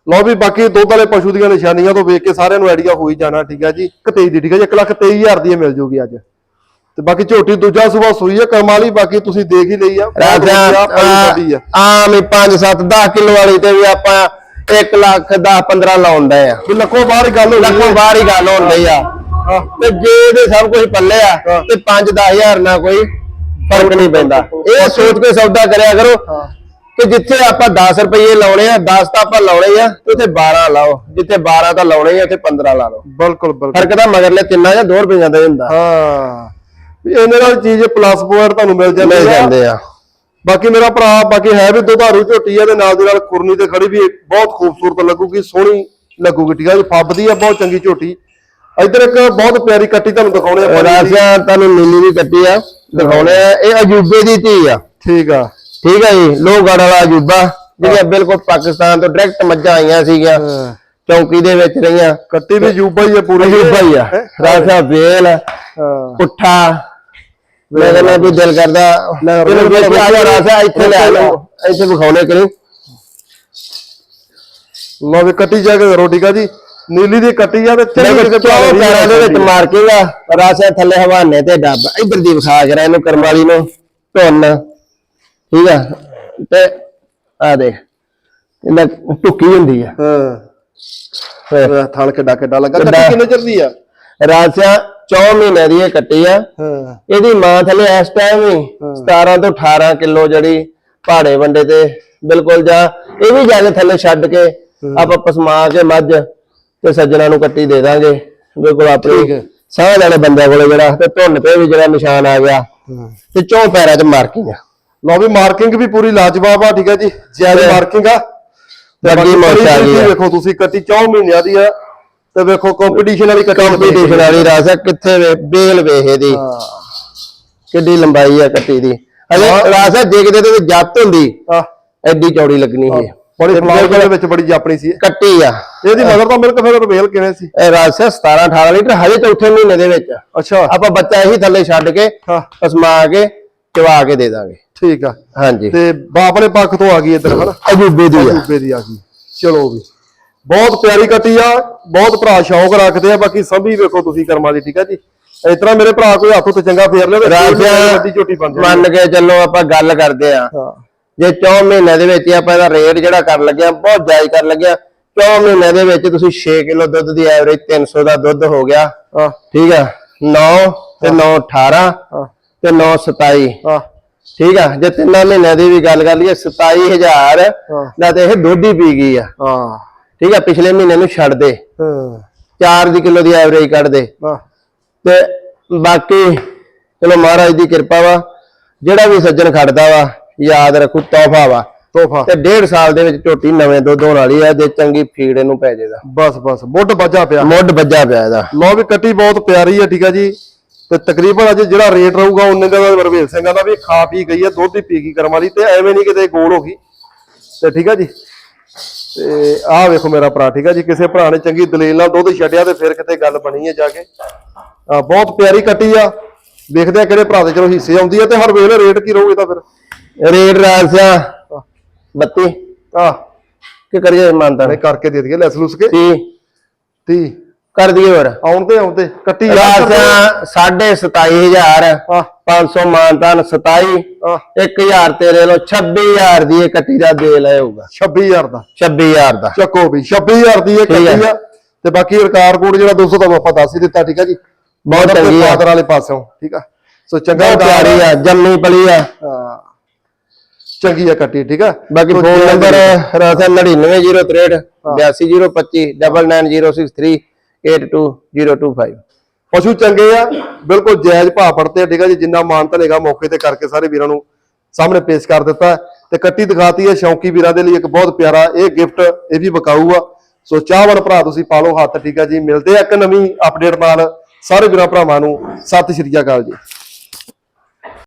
Speaker 1: ਲਓ ਵੀ ਬਾਕੀ ਦੁੱਧ ਵਾਲੇ ਪਸ਼ੂ ਦੀਆਂ ਨਿਸ਼ਾਨੀਆਂ ਤੋਂ ਵੇਖ ਕੇ ਸਾਰਿਆਂ ਨੂੰ ਆਈਡੀਆ ਹੋ ਹੀ ਜਾਣਾ ਠੀਕ ਆ ਜੀ? 23 ਦੀ ਠੀਕ ਆ ਜੀ? 1 ਲੱਖ 23 ਹਜ਼ਾਰ ਦੀ ਇਹ ਮਿਲ ਜੂਗੀ ਅੱਜ। ਤੇ ਬਾਕੀ ਝੋਟੀ ਦੂਜਾ ਸੂਬਾ ਸੂਈ ਆ ਕਰਮ ਵਾਲੀ ਬਾਕੀ ਤੁਸੀਂ ਦੇਖ ਹੀ ਲਈ ਆ।
Speaker 2: ਆਮ 5 7 10 ਕਿਲੋ ਵਾਲੀ ਤੇ ਵੀ ਆਪਾਂ 1 ਲੱਖ 10 15 ਲਾਉਂਦੇ ਆ।
Speaker 1: ਵੀ ਲੱਖੋਂ ਬਾਹਰ ਹੀ ਗੱਲ ਹੋ
Speaker 2: ਲੱਖੋਂ ਬਾਹਰ ਹੀ ਗੱਲ ਹੋਣ ਡਈ ਆ।
Speaker 1: ਹਾਂ।
Speaker 2: ਤੇ ਜੇ ਇਹਦੇ ਸਭ ਕੁਝ ਪੱਲੇ ਆ
Speaker 1: ਹਾਂ।
Speaker 2: ਤੇ 5-10000 ਨਾਲ ਕੋਈ ਫ਼ਰਕ ਨਹੀਂ ਪੈਂਦਾ। ਇਹ ਸੋਚ ਕੇ ਸੌਦਾ ਕਰਿਆ ਕਰੋ
Speaker 1: ਹਾਂ।
Speaker 2: ਕਿ ਜਿੱਥੇ ਆਪਾਂ 10 ਰੁਪਏ ਲਾਉਣੇ ਆ 10 ਤਾਂ ਆਪਾਂ ਲਾਉਣੇ ਆ ਤੇ ਉੱਥੇ 12 ਲਾਓ। ਜਿੱਥੇ 12 ਤਾਂ ਲਾਉਣੇ ਆ ਉੱਥੇ 15 ਲਾ ਲਓ।
Speaker 1: ਬਿਲਕੁਲ ਬਿਲਕੁਲ।
Speaker 2: ਫ਼ਰਕ ਤਾਂ ਮਗਰਲੇ ਤਿੰਨਾਂ ਜਾਂ 2 ਰੁਪਈਆਂ ਦਾ ਹੀ ਹੁੰਦਾ।
Speaker 1: ਹਾਂ। ਵੀ ਇਹਨਾਂ ਨਾਲ ਚੀਜ਼ ਪਲੱਸ ਪੁਆਇੰਟ ਤੁਹਾਨੂੰ ਮਿਲ ਜਾਂਦੀ
Speaker 2: ਮਿਲ ਜਾਂਦੇ ਆ।
Speaker 1: ਬਾਕੀ ਮੇਰਾ ਭਰਾ ਬਾਕੀ ਹੈ ਵੀ ਦੁਧਾਰੂ ਝੋਟੀ ਆ ਦੇ ਨਾਲ ਦੀ ਨਾਲ ਕੁਰਨੀ ਤੇ ਖੜੀ ਵੀ ਬਹੁਤ ਖੂਬਸੂਰਤ ਲੱਗੂਗੀ ਸੋਹਣੀ ਲੱਗੂਗੀ ਠੀਕ ਆ ਜੀ? ਫੱਬਦੀ ਆ ਬਹੁਤ ਚੰਗੀ ਝੋਟੀ। ਇੱਧਰ ਇੱਕ ਬਹੁਤ ਪਿਆਰੀ ਕੱਟੀ ਤੁਹਾਨੂੰ ਦਿਖਾਉਣੇ ਜੀ।
Speaker 2: ਰਾਸਿਆ ਤੁਹਾਨੂੰ ਨੀਲੀ ਦੀ ਕੱਟੀ ਆ ਦਿਖਾਉਣੇ ਆ। ਇਹ ਅਜੂਬੇ ਦੀ ਧੀ ਆ।
Speaker 1: ਠੀਕ ਆ।
Speaker 2: ਠੀਕ ਹੈ ਜੀ? ਲੋਹਗੜ੍ਹ ਵਾਲਾ ਅਜੂਬਾ ਜਿਹੜੀਆਂ ਬਿਲਕੁਲ ਪਾਕਿਸਤਾਨ ਤੋਂ ਡਾਇਰੈਕਟ ਮੱਝਾਂ ਆਈਆਂ ਸੀਗੀਆਂ। ਚੌਕੀ ਦੇ ਵਿੱਚ ਰਹੀਆਂ।
Speaker 1: ਕੱਟੀ ਵੀ ਜੂਬਾ ਹੀ ਆ ਪੂਰੀ।
Speaker 2: ਅਜੂਬਾ ਹੀ ਆ।
Speaker 1: ਹੈਂ?
Speaker 2: ਰਾਸਾ ਵੇਲ ਪੁੱਠਾ ਮੈਂ ਕਹਿੰਦਾ ਵੀ ਦਿਲ ਕਰਦਾ
Speaker 1: ਲੈ,
Speaker 2: ਚਲੋ ਵੇਖ ਕੇ ਆ ਜਾ ਰਾਸਾ ਇੱਥੇ ਲੈ ਲਓ ਇੱਥੇ ਵਿਖਾਉਣੇ ਕਰੀ।
Speaker 1: ਲਓ ਵੀ ਕੱਟੀ ਜਾ ਕੇ ਕਰੋ ਠੀਕ ਆ ਜੀ। ਨੀਲੀ ਦੀ ਕੱਟੀ ਆ ਤੇ ਚੰਗੀ
Speaker 2: ਦੇਖੋ
Speaker 1: ਜਿਹੀ
Speaker 2: ਚੌ
Speaker 1: ਕੱਟੀ
Speaker 2: ਪੈਰਾਂ ਦੇ ਵਿੱਚ ਮਾਰਕਿੰਗ ਆ? ਰਾਸਾ ਥੱਲੇ ਹਵਾਨੇ ਤੇ ਡੱਬ। ਇੱਧਰ ਦੀ ਵਿਖਾ ਜਰਾ ਇਹਨੂੰ ਕਰਮਾਲੀ ਨੂੰ। ਧੁੰਨ। ਠੀਕ ਆ? ਤੇ ਆ ਦੇਖ ਇਹਨਾਂ ਟੁੱਕੀ ਹੁੰਦੀ ਆ।
Speaker 1: ਹਾਂ।
Speaker 2: ਫਿਰ
Speaker 1: ਥਲ ਕਿੱਡਾ ਕਿੱਡਾ ਲੱਗਾ। ਕਿੰਨੇ ਚਿਰ ਦੀ ਆ?
Speaker 2: ਰਾਸਿਆ 4 ਮਹੀਨੇ ਦੀ ਇਹ ਕੱਟੀ ਆ।
Speaker 1: ਹਾਂ।
Speaker 2: ਇਹਦੀ ਮਾਂ ਥੱਲੇ ਇਸ ਟਾਈਮ ਹੀ 17 ਤੋਂ 18 ਕਿਲੋ ਜਿਹੜੀ ਪਹਾੜੇ ਵੰਡੇ ਤੇ ਬਿਲਕੁਲ ਜਾ ਇਹ ਵੀ ਜਾ ਕੇ ਥੱਲੇ ਛੱਡ ਕੇ ਆਪਾਂ ਪਸਮਾ ਕੇ ਮੱਝ ਤੇ ਸੱਜਣਾ ਨੂੰ ਕੱਟੀ ਦੇ ਦਾਂਗੇ। ਬਿਲਕੁਲ ਆਪਣੀ। ਸਾਹ ਵਾਲੇ ਬੰਦੇ ਕੋਲੇ ਜਿਹੜਾ ਤੇ ਧੁੰਨ ਤੇ ਵੀ ਜਿਹੜਾ ਨਿਸ਼ਾਨ ਆ ਗਿਆ। ਤੇ ਚੌ ਪੈਰਾਂ 'ਚ ਮਾਰਕਿੰਗ ਆ।
Speaker 1: ਲਓ ਵੀ ਮਾਰਕਿੰਗ ਵੀ ਪੂਰੀ ਲਾਜਵਾਬ ਆ ਠੀਕ ਆ ਜੀ। ਜ਼ਿਆਦਾ ਮਾਰਕਿੰਗ ਆ। ਵੇਖੋ ਤੁਸੀਂ ਕੱਟੀ 4 ਮਹੀਨਿਆਂ ਦੀ ਆ। ਤੇ ਵੇਖੋ ਕੰਪੀਟੀਸ਼ਨ ਵਾਲੀ ਕੱਟੀ
Speaker 2: ਕੰਪੀਟੀਸ਼ਨ ਵਾਲੀ ਰਾਸ ਆ ਕਿੱਥੇ ਵੇ ਬੇਲ ਵੇਹੇ ਦੀ।
Speaker 1: ਹਾਂ।
Speaker 2: ਕਿੱਡੀ ਲੰਬਾਈ ਆ ਕੱਟੀ ਦੀ। ਅਜੇ
Speaker 1: ਹਾਂ।
Speaker 2: ਰਾਸ ਆ ਜੇ ਕਿਤੇ ਤੇ ਜੱਤ ਹੁੰਦੀ।
Speaker 1: ਆ
Speaker 2: ਐਡੀ ਚੌੜੀ ਲੱਗਣੀ ਸੀ।
Speaker 1: ਬੜੀ ਫਲਾਵਰ ਦੇ ਵਿੱਚ ਬੜੀ ਜਾਪਣੀ ਸੀ।
Speaker 2: ਕੱਟੀ ਆ।
Speaker 1: ਇਹਦੀ ਮਦਰ ਤਾਂ ਮਿਲਕ ਫਿਰ ਵੇਲ ਕਿਵੇਂ ਸੀ?
Speaker 2: ਇਹ ਰਾਸ 17 18 ਲੀਟਰ ਹਜੇ ਚੌਥੇ ਮਹੀਨੇ ਦੇ ਵਿੱਚ।
Speaker 1: ਅੱਛਾ।
Speaker 2: ਆਪਾਂ ਬੱਚਾ ਇਹੀ ਥੱਲੇ ਛੱਡ ਕੇ
Speaker 1: ਹਾਂ।
Speaker 2: ਪਸਮਾ ਕੇ ਚਵਾ ਕੇ ਦੇ ਦਾਂਗੇ।
Speaker 1: ਠੀਕ ਆ।
Speaker 2: ਹਾਂਜੀ।
Speaker 1: ਤੇ ਬਾਪ ਨੇ ਪੱਖ ਤੋਂ ਆ ਗਈ ਇੱਧਰ ਹਨਾ?
Speaker 2: ਅਜੂਬੇ ਦੀ ਆ।
Speaker 1: ਅਜੂਬੇ ਦੀ ਆ ਗਈ। ਚਲੋ ਵੀ। ਬਹੁਤ ਪਿਆਰੀ ਕੱਟੀ ਆ ਬਹੁਤ ਭਰਾ ਸ਼ੌਕ ਰੱਖਦੇ ਆ ਬਾਕੀ ਸਭੀ ਵੇਖੋ ਤੁਸੀਂ ਕਰਮਾਂ ਦੀ ਠੀਕ ਆ ਜੀ? ਇਸ ਤਰ੍ਹਾਂ ਮੇਰੇ ਭਰਾ ਕੋਈ ਹੱਥੋਂ ਤੇ ਚੰਗਾ ਫੇਰ
Speaker 2: ਰਾਜਾ
Speaker 1: ਵੱਡੀ ਝੋਟੀ ਜਾਣੀ
Speaker 2: ਮੰਨ ਕੇ ਚੱਲੋ ਆਪਾਂ ਗੱਲ ਕਰਦੇ ਆ।
Speaker 1: ਹਾਂ।
Speaker 2: ਜੇ 4 ਮਹੀਨਿਆਂ ਦੇ ਵਿੱਚ ਹੀ ਆਪਾਂ ਇਹਦਾ ਰੇਟ ਜਿਹੜਾ ਕਰਨ ਲੱਗਿਆ ਬਹੁਤ ਜਾਇਜ਼ ਕਰਨ ਲੱਗਿਆ 4 ਮਹੀਨਿਆਂ ਦੇ ਵਿੱਚ ਤੁਸੀਂ 6 ਕਿਲੋ ਦੁੱਧ ਦੀ ਐਵਰੇਜ 300 ਦਾ ਦੁੱਧ ਹੋ ਗਿਆ।
Speaker 1: ਹਾਂ।
Speaker 2: ਠੀਕ ਆ? 9 ਤੇ 9 18
Speaker 1: ਹਾਂ।
Speaker 2: ਤੇ 9 27
Speaker 1: ਹਾਂ।
Speaker 2: ਠੀਕ ਆ? ਜੇ ਤਿੰਨਾਂ ਮਹੀਨਿਆਂ ਦੀ ਵੀ ਗੱਲ ਕਰ ਲਈਏ 27000
Speaker 1: ਹਾਂ।
Speaker 2: ਦਾ ਤੇ ਇਹ ਦੁੱਧ ਹੀ ਪੀ ਗਈ ਆ।
Speaker 1: ਹਾਂ।
Speaker 2: ਠੀਕ ਆ ਪਿਛਲੇ ਮਹੀਨੇ ਨੂੰ ਛੱਡ ਦੇ।
Speaker 1: ਹਾਂ।
Speaker 2: 4 ਦੀ ਕਿਲੋ ਦੀ ਐਵਰੇਜ ਕੱਢ ਦੇ।
Speaker 1: ਹਾਂ
Speaker 2: ਤੇ ਬਾਕੀ ਚਲੋ ਮਹਾਰਾਜ ਦੀ ਕਿਰਪਾ ਵਾ ਜਿਹੜਾ ਵੀ ਸੱਜਣ ਖੜਦਾ ਵਾ ਯਾਦ ਰੱਖੋ ਤੋਹਫਾ ਵਾ।
Speaker 1: ਤੋਹਫਾ।
Speaker 2: ਤੇ ਡੇਢ ਸਾਲ ਦੇ ਵਿੱਚ ਝੋਟੀ ਨਵੇਂ ਦੁੱਧ ਹੋਣ ਵਾਲੀ ਆ ਜੇ ਚੰਗੀ ਫੀਡ ਇਹਨੂੰ ਪੈ ਜਾਏਗਾ
Speaker 1: ਬਸ ਬਸ ਮੁੱਢ ਵੱਜਾ ਪਿਆ।
Speaker 2: ਮੁੱਢ ਵੱਜਾ ਪਿਆ ਇਹਦਾ।
Speaker 1: ਲੋ ਵੀ ਕੱਟੀ ਬਹੁਤ ਪਿਆਰੀ ਆ ਠੀਕ ਆ ਜੀ। ਤੇ ਤਕਰੀਬਨ ਅੱਜ ਜਿਹੜਾ ਰੇਟ ਰਹੂਗਾ ਉਹਨੇ ਦਾ ਰਵੇਲ ਸਿੰਘਾਂ ਦਾ ਵੀ ਖਾ ਪੀ ਗਈ ਆ ਦੁੱਧ ਹੀ ਪੀ ਗਈ ਕਰਮ ਵਾਲੀ ਤੇ ਐਵੇਂ ਨਹੀਂ ਕਿਤੇ ਗੋਲ ਹੋ ਗਈ। ਤੇ ਠੀਕ ਆ ਜੀ। ਤੇ ਆਹ ਵੇਖੋ ਮੇਰਾ ਭਰਾ ਠੀਕ ਆ ਜੀ? ਕਿਸੇ ਭਰਾ ਨੇ ਚੰਗੀ ਦਲੀਲ ਨਾਲ ਦੁੱਧ ਛੱਡਿਆ ਤੇ ਫਿਰ ਕਿਤੇ ਗੱਲ ਬਣੀ ਹੈ ਜਾ ਕੇ। ਆ ਬਹੁਤ ਪਿਆਰੀ ਕੱਟੀ ਆ। ਵੇਖਦੇ ਆ ਕਿਹੜੇ ਭਰਾ ਦੇ ਚਲੋ ਹਿੱਸੇ ਆਉਂਦੀ ਆ ਤੇ ਹਰ ਵੇਲੇ ਰੇਟ ਕੀ ਰਹੂ ਇਹਦਾ ਫਿਰ।
Speaker 2: ਰੇਟ ਰਾਸਿਆ 32
Speaker 1: ਆ
Speaker 2: ਕੀ ਕਰੀਏ ਇਮਾਨਦਾਰ।
Speaker 1: ਕਰਕੇ ਦੇ ਦਈਏ ਲੈਸ ਲੁਸ ਕੇ।
Speaker 2: 30
Speaker 1: 30
Speaker 2: ਕਰ ਦਈਏ ਹੋਰ।
Speaker 1: ਆਉਣ ਤੇ ਆਉਣ ਤੇ। ਕੱਟੀ ਆ
Speaker 2: ਰਾਸਿਆ 27500
Speaker 1: ਆ
Speaker 2: 500 ਮਾਨਤਾਨ 27
Speaker 1: ਆ
Speaker 2: 1000 ਤੇਰੇ ਲੋ 26000 ਦੀ ਇਹ ਕੱਟੀ ਦਾ ਦੇ ਲੈ ਹੋਊਗਾ।
Speaker 1: 26000 ਦਾ।
Speaker 2: 26000 ਦਾ।
Speaker 1: ਚੱਕੋ ਵੀ 26000 ਦੀ ਇਹ ਕੱਟੀ
Speaker 2: ਆ।
Speaker 1: ਤੇ ਬਾਕੀ ਰਿਕਾਰਡ ਕੋਡ ਜਿਹੜਾ 200 ਦਾ ਆਪਾਂ ਦੱਸ ਹੀ ਦਿੱਤਾ ਠੀਕ ਆ ਜੀ?
Speaker 2: ਬਹੁਤ ਚੰਗੀ ਆ।
Speaker 1: father ਵਾਲੇ ਪਾਸਿਓਂ ਠੀਕ ਆ? ਸੋ ਚੰਗਾ
Speaker 2: ਪਿਆਰੀ ਆ ਜੰਮੀ ਪਲੀ ਆ।
Speaker 1: ਚੰਗੀ ਆ ਕੱਟੀ ਠੀਕ ਆ?
Speaker 2: ਬਾਕੀ ਫੋਨ
Speaker 1: ਜੇ-
Speaker 2: ਨੰਬਰ ਰਾਸਾ 99063 82025 99063 82025
Speaker 1: ਪਸ਼ੂ ਚੰਗੇ ਆ, ਬਿਲਕੁਲ ਜਾਇਜ਼ ਭਾਅ ਪੜਤੇ ਆ, ਠੀਕ ਆ ਜੀ, ਜਿੰਨਾ ਮਾਨਤਾ ਹੈਗਾ ਮੌਕੇ ਤੇ ਕਰਕੇ ਸਾਰੇ ਵੀਰਾਂ ਨੂੰ ਸਾਹਮਣੇ ਪੇਸ਼ ਕਰ ਦਿੱਤਾ ਤੇ ਕੱਟੀ ਦਿਖਾਤੀ ਹੈ ਸ਼ੌਂਕੀ ਵੀਰਾਂ ਦੇ ਲਈ ਇੱਕ ਬਹੁਤ ਪਿਆਰਾ ਇਹ ਗਿਫਟ ਇਹ ਵੀ ਬਕਾਊ ਆ। ਸੋ ਚਾਹਵਣ ਭਰਾ ਤੁਸੀਂ ਪਾ ਲਓ ਹੱਥ, ਠੀਕ ਆ ਜੀ, ਮਿਲਦੇ ਆ ਇੱਕ ਨਵੀਂ ਅਪਡੇਟ ਨਾਲ। ਸਾਰੇ ਵੀਰਾਂ ਭਰਾਵਾਂ ਨੂੰ ਸਤਿ ਸ਼੍ਰੀ ਅਕਾਲ ਜੀ।